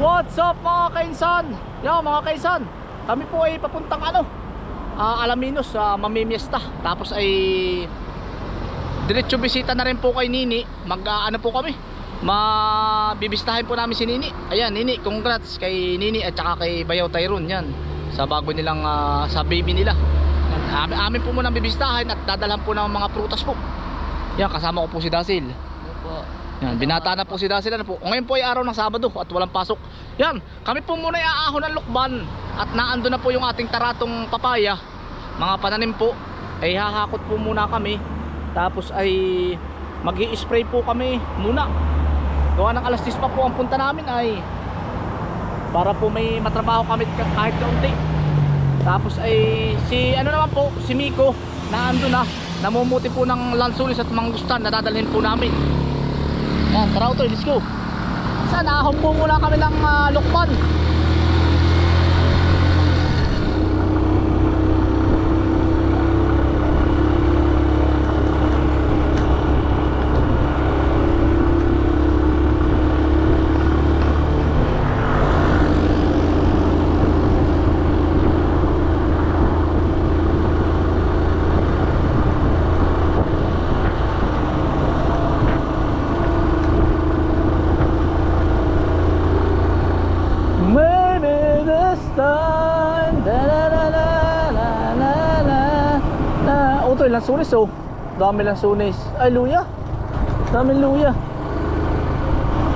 What's up mga kainsan? Yo mga kainsan, kami po ay papuntang ano, ah, Alaminos sa mamimiesta. Tapos ay diretso bisita na rin po kay Nini. Mag ano po kami? Mabibistahin po namin si Nini. Ayan, Nini, congrats kay Nini at saka kay Bayaw Tyrone yan. Sa bago nilang ah, sa baby nila. Amin, amin po muna bibistahin at dadalhan po ng mga prutas po. Yan, kasama ko po si Dasil. Yan, binata na po si Dasil ano po. Ngayon po ay araw ng Sabado at walang pasok. Yan, kami po muna ay aahon ng lukban at naando na po yung ating taratong papaya. Mga pananim po ay hahakot po muna kami. Tapos ay mag spray po kami muna. Gawa ng alas 10 pa po ang punta namin ay para po may matrabaho kami kahit kaunti. Tapos ay si ano naman po, si Miko naando na. Namumuti po ng lansunis at mangustan na dadalhin po namin. Yan, tara Utoy, let's go. Saan, ahon po muna kami ng ah, lukban. Maybe this time da da da da la la la la Utoy, lansunis oh. Dami lansunis Ay, luya. Dami luya.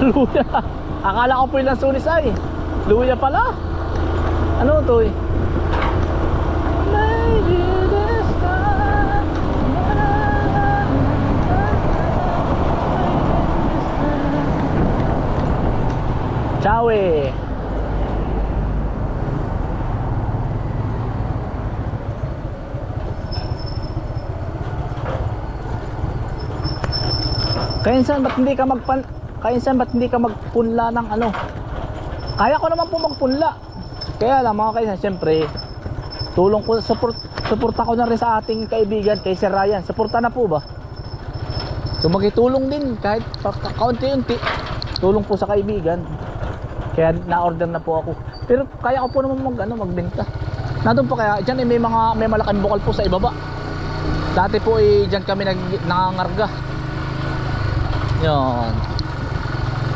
Luya. Akala ko po yung lansunis ay. Luya pala. Ano Utoy? Maybe this time la, la, la, la, la, Chawi Kainsan, ba't hindi ka magpan... Kainsan, ba't hindi ka magpunla ng ano? Kaya ko naman po magpunla. Kaya lang mga kainsan, siyempre, tulong ko, support, suporta ko na rin sa ating kaibigan, kay Sir Ryan. Suporta na po ba? So magitulong din kahit kaunti-unti. Tulong po sa kaibigan. Kaya na-order na po ako. Pero kaya ko po naman mag, ano, magbenta. Nandun po kaya, dyan eh, may mga may malaking bukal po sa ibaba. Dati po eh, dyan kami nag, nangangarga. Yan.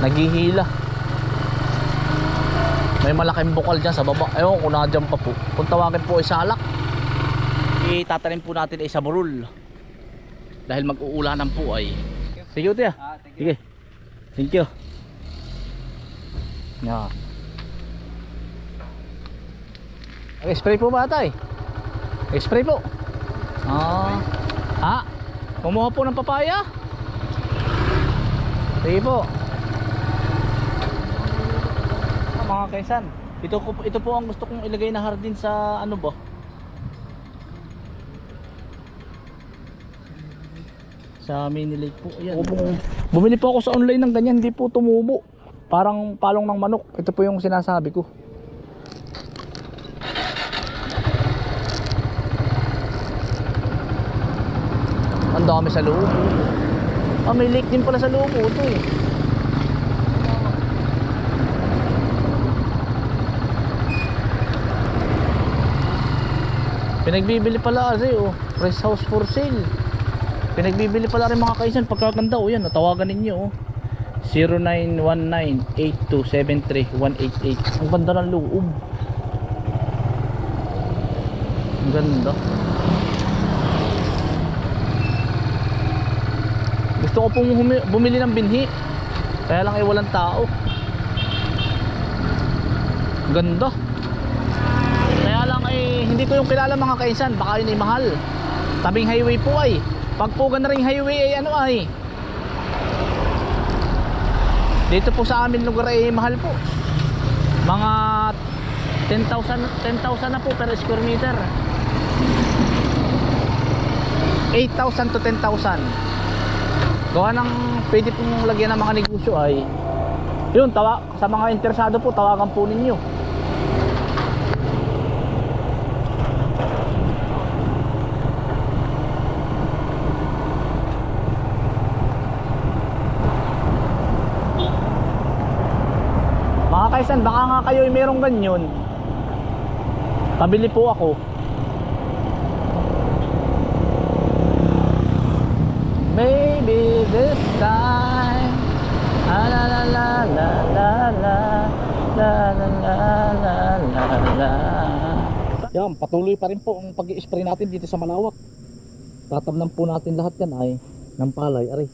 Naghihila. May malaking bukal dyan sa baba. Ewan ko na dyan pa po. Kung tawagin po ay salak. Itatanim po natin ay sa burul. Dahil mag-uulanan po ay. Sige uti ah. Thank you. Sige. Thank you. Yan. Spray po ba tay? Spray po. Ah. Ah. Kumuha po ng papaya. Sige po. Ah, mga kaisan, ito, ko, ito po ang gusto kong ilagay na hardin sa ano ba? Sa mini lake po. Ayan. Bumili po ako sa online ng ganyan, hindi po tumubo. Parang palong ng manok. Ito po yung sinasabi ko. Ang dami sa loob. Ah, may lake din pala sa loob ito eh. Pinagbibili pala kasi oh, press house for sale. Pinagbibili pala rin mga kaisan pagkaganda oh yan, oh, tawagan ninyo oh. 0919-8273-188 Ang ganda ng loob Ang ganda Gusto ko pong bumili ng binhi. Kaya lang ay walang tao. Ganda. Kaya lang ay hindi ko yung kilala mga kaisan. Baka yun ay mahal. Tabing highway po ay. Pag po na ring highway ay ano ay? Dito po sa amin lugar ay mahal po. Mga 10,000 10,000 na po per square meter. 8,000 to 10,000 Gawa ng pwede pong lagyan ng mga negosyo ay yun, tawa, sa mga interesado po, tawagan po ninyo. Mga kaisan, baka nga kayo ay merong ganyan. Pabili po ako. Maybe this time. Ah, la la la la la la la la la la la. Yan, patuloy pa rin po ang pag-i-spray natin dito sa Malawak. Tatamnan po natin lahat yan ay ng palay, aray.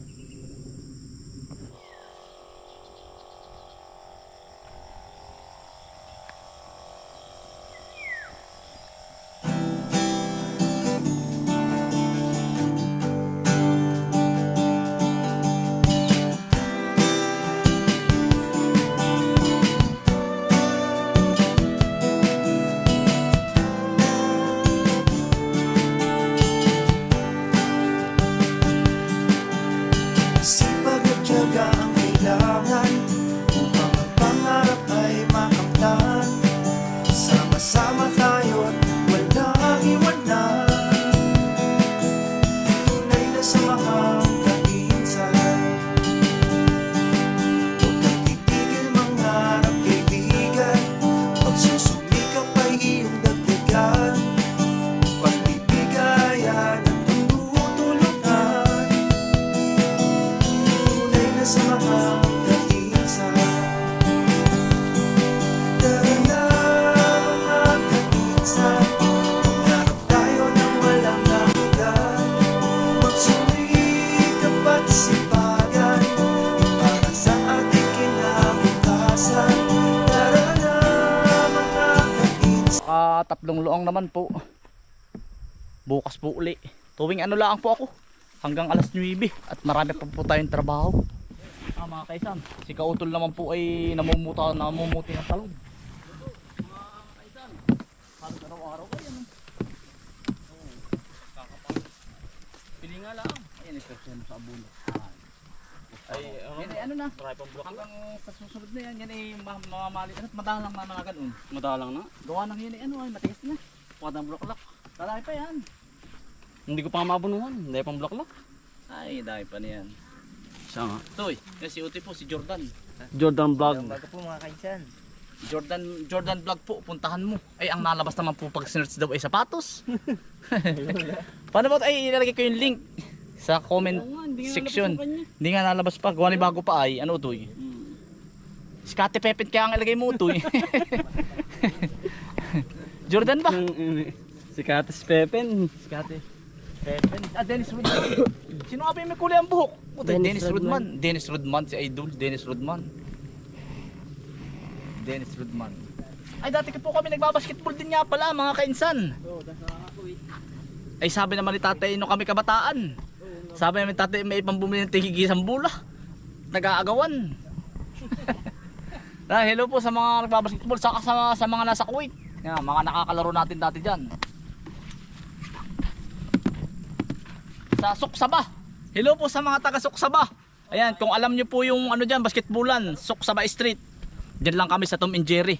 See Bukas po uli. Tuwing ano lang po ako. Hanggang alas 9 at marami pa po tayong trabaho. Ah, mga kaisan, si Kautol naman po ay namumuta, namumuti ng talong. Mga kaisan, halos araw-araw yan. Oh, kakapagod. Pili nga lang. Ayan, sa abuno. Ay, yan ay ano na. Hanggang sa susunod na yan, yan ay ma- mamamali. Ano, madalang na ganun. Madalang na. Gawa ng yun ay ano ay matigas na. Pakadang bloklak. Lalaki pa yan. Hindi ko pa mabunuhan. Hindi pang block Ay, dami pa niyan. Siya nga. Toy, yan si Uti po, si Jordan. Jordan Vlog. po mga kaisan Jordan Jordan vlog po, puntahan mo. Ay, ang nalabas naman po pag sinerch daw ay sapatos. Paano ba? Ay, ilalagay ko yung link sa comment section. Hindi nga nalabas pa. Gawa ni bago pa ay. Ano, Utoy? Si Kate Pepet kaya ang ilagay mo, Utoy. Jordan ba? si Katis Pepen. Si Kate Pepet. Ah, Dennis Rodman. Sino nga ba yung may kulay ang buhok? Puta, Dennis, Dennis Rodman. Dennis Rodman, si Idol. Dennis Rodman. Dennis Rodman. Ay, dati po kami nagbabasketball din nga pala, mga kainsan. Ay, sabi naman ni tatay, no kami kabataan. Sabi naman ni tatay, may pambumili ng tigigisang bula. Nag-aagawan. Ah, hello po sa mga nagbabasketball, saka sa, sa mga nasa Kuwait. Yan, mga nakakalaro natin dati dyan. Sa Suksaba. Hello po sa mga taga Suksaba. Ayan, kung alam nyo po yung ano dyan, basketballan, Suksaba Street. Diyan lang kami sa Tom and Jerry.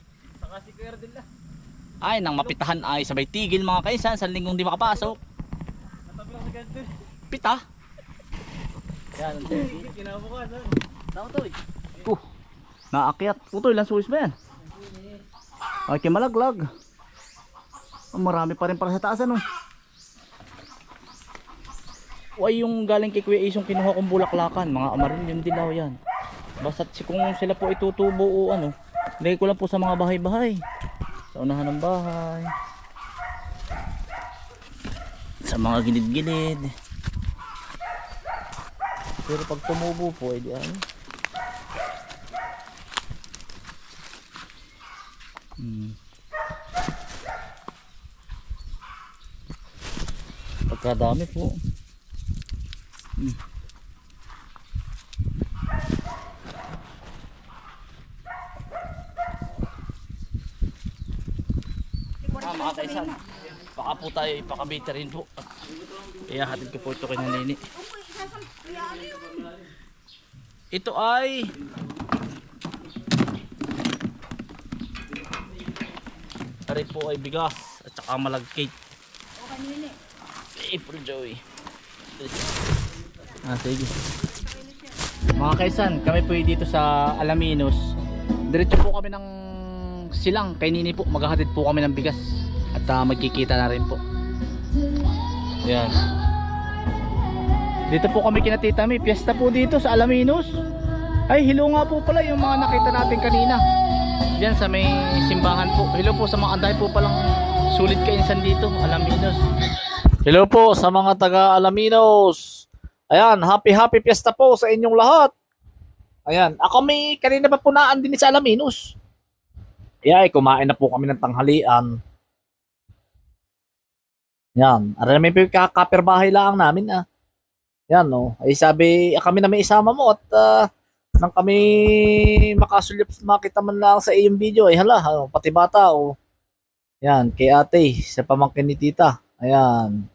Ay, nang mapitahan ay sabay tigil mga kaisan sa linggong di makapasok. Pita. Yan. Kinabukasan. Tama to. Uh, naakyat. Puto, ilang suwis ba yan? Ay, kay malaglag. Marami pa rin para sa taas ano. Uy, yung galing kay Kuya Ace yung kinuha kong bulaklakan. Mga amarin yung dilaw yan. Basta kung sila po itutubo o ano, lagay ko lang po sa mga bahay-bahay. Sa unahan ng bahay. Sa mga gilid-gilid. Pero pag tumubo po, edi ano. Hmm. Pagkadami po. Ah, mga kaisan. Baka po tayo ipakabita rin po. At Iyahatid ko po ito kay Nanini. Ito ay Tari po ay bigas at saka malagkit. April Joey. Ah, sige. Mga kaisan, kami po dito sa Alaminos. Diretso po kami ng silang kay Nini po. Maghahatid po kami ng bigas. At ah, magkikita na rin po. Yan. Dito po kami kina Tita May. Piyesta po dito sa Alaminos. Ay, hilo nga po pala yung mga nakita natin kanina. Diyan sa may simbahan po. Hello po sa mga anday po palang sulit kainsan dito, Alaminos. Hello po sa mga taga Alaminos. Ayan, happy happy fiesta po sa inyong lahat. Ayan, ako may kanina pa punaan din sa Alaminos. Ay, kumain na po kami ng tanghalian. Yan, aray may kakapirbahay lang namin ah. Yan no. Ay sabi, ah, kami na may isama mo at ah, nang kami makasulyap makita man lang sa iyong video ay hala, ano, pati bata o. Yan, kay ate, sa pamangkin ni tita. Ayan.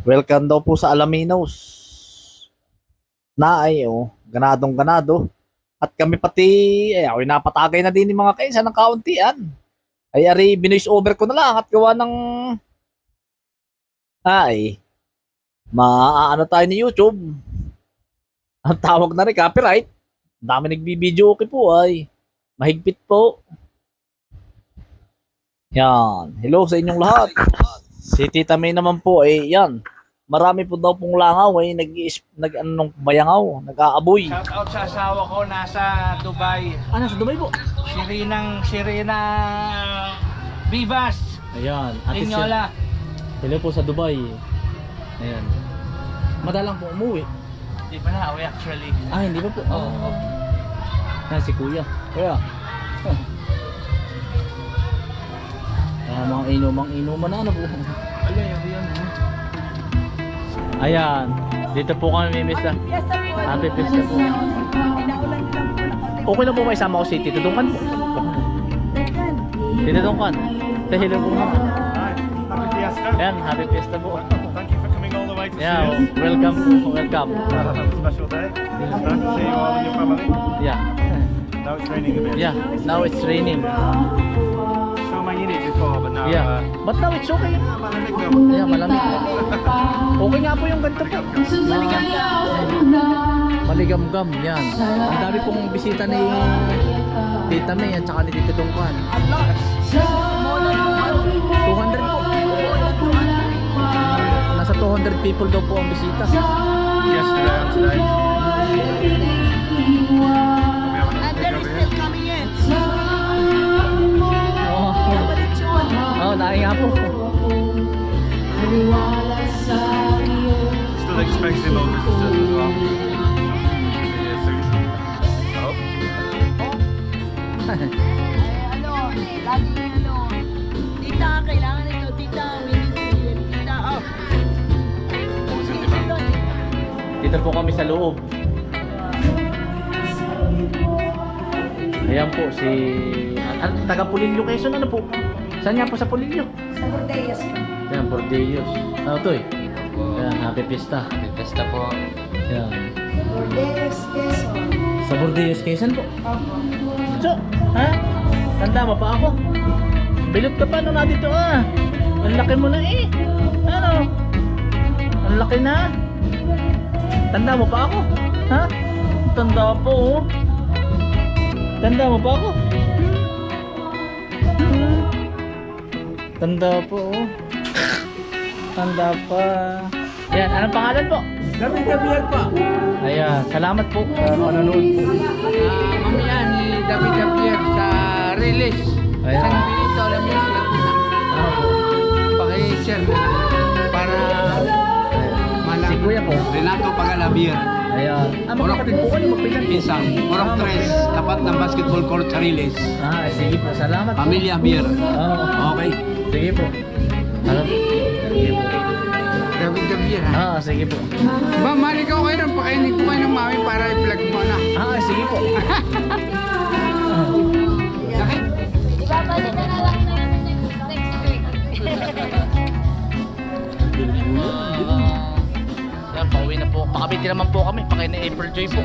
Welcome daw po sa Alaminos. Na ay, oh, ganadong ganado. At kami pati, ay ako'y napatagay na din ni mga kainsa ng kauntian. Ay, ari, binoise over ko na lang at gawa ng, ay, maaano tayo ni YouTube. Ang tawag na rin, copyright. Dami nagbibideo okay po ay. Mahigpit po. Yan. Hello sa inyong lahat. Si Tita May naman po ay yan. Marami po daw pong langaw ay nag nag ano bayangaw, nag-aaboy. Shout out sa asawa ko nasa Dubai. Ah, nasa Dubai po. Sirinang Sirena Vivas. Ayan. Ate Inyola. Hello po sa Dubai. Ayan. Madalang po umuwi. Di ba na uwi actually? Ah, hindi pa po. Oo. Oh. Ah, si Kuya. Kuya. Ah, mga inumang inuman na ano po. Ayan. Dito po kami may misa. Happy Fiesta po. Okay na po may sama ko si Tito Dungkan po. Tito Dungkan. Say hello po mga. Hi, happy Fiesta. Ayan, Happy Fiesta po. Thank you for coming all the way to Yeah, see us. welcome po. Welcome. Have a special day. It's nice to see you all and your family. Yeah. Now it's raining a bit. Yeah, now it's raining. So mainit before, but now Yeah. uh, But now it's okay. malamig na. Yeah, malamig po. Okay nga po yung ganito po. Maligamgam, yan. Ang dami pong bisita ni Tita May at saka ni Tito Dongkan. 200 po. Nasa 200 people daw po ang bisita. Yesterday and today. Oh naay nga po. Still expecting more visitors as well. Yeah, soon. I hope. Eh, ano, lagi ano, tita, kailangan ito, tita, we need to hear, tita, oh. Dito po kami sa loob. Ayan po si taga Pulillo Quezon ano po? Saan nga po sa Pulillo? Sa Bordeas. Ayan, Bordeos. Ano to eh? Ayan, happy pista. Happy pista po. Ayan. Bordeas, Quezon. Sa Bordeos Quezon po. Opo. So, ha? Tanda mo pa ako. Bilot ka pa nung dito ah. Ang laki mo na eh. Ano? Ang laki na. Tanda mo pa ako. Ha? Tanda po oh. Tanda mo pa ako. Tanda po oh. Tanda pa. Yan, anong pangalan po? David Javier pa. Ayan, salamat po sa manonood po. Ah, mamaya ni David Javier sa release. Ayan. San Benito, alam niyo sila po na. Ano po? Paki-share na lang. Kuya po. Renato Pagalabier. Ayan. Ah, magkapatid po kayo, magpinsan. Pinsan. Murok Ah, Tres, tapat ng basketball court sa release. Ah, sige po. Salamat po. Pamilya Bier. Oo. Okay. Sige po. Ano? Sige po. Javier ha. Ah, sige po. Ba, mali ka kayo rin. Pakainig ko kayo ng mami para i-vlog mo na. Ah, sige po. Ibabalik na lang next week. Yan, pauwi na po. Pakabiti naman po kami. Pakay na April Joy po.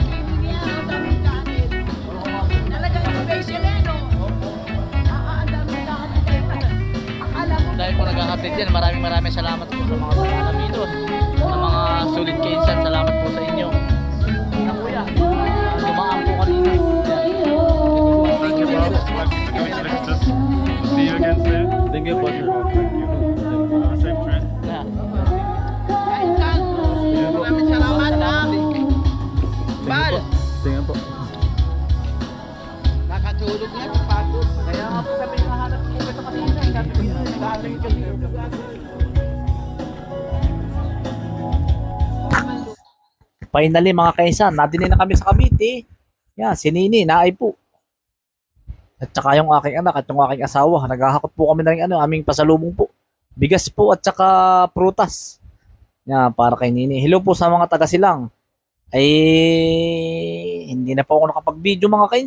Dahil po naghahatid yan, maraming maraming salamat po sa mga taga-Alamitos. Sa mga sulit kainsan, salamat po sa inyo. Na kuya, dumaan po kanina. Thank you bro. Thank you for coming. Thank you po, na pagod. Kaya po sabi nga po ito kanina. Sabi ko yun, nag-aaling ko Finally mga kaisan, nadinin na kami sa Cavite. Yan, si Nini, naay po. At saka yung aking anak at yung aking asawa, naghahakot po kami ng ano, aming pasalubong po. Bigas po at saka prutas. Yan, para kay Nini. Hello po sa mga taga silang. Ay, hindi na po ako nakapag-video mga kaisan.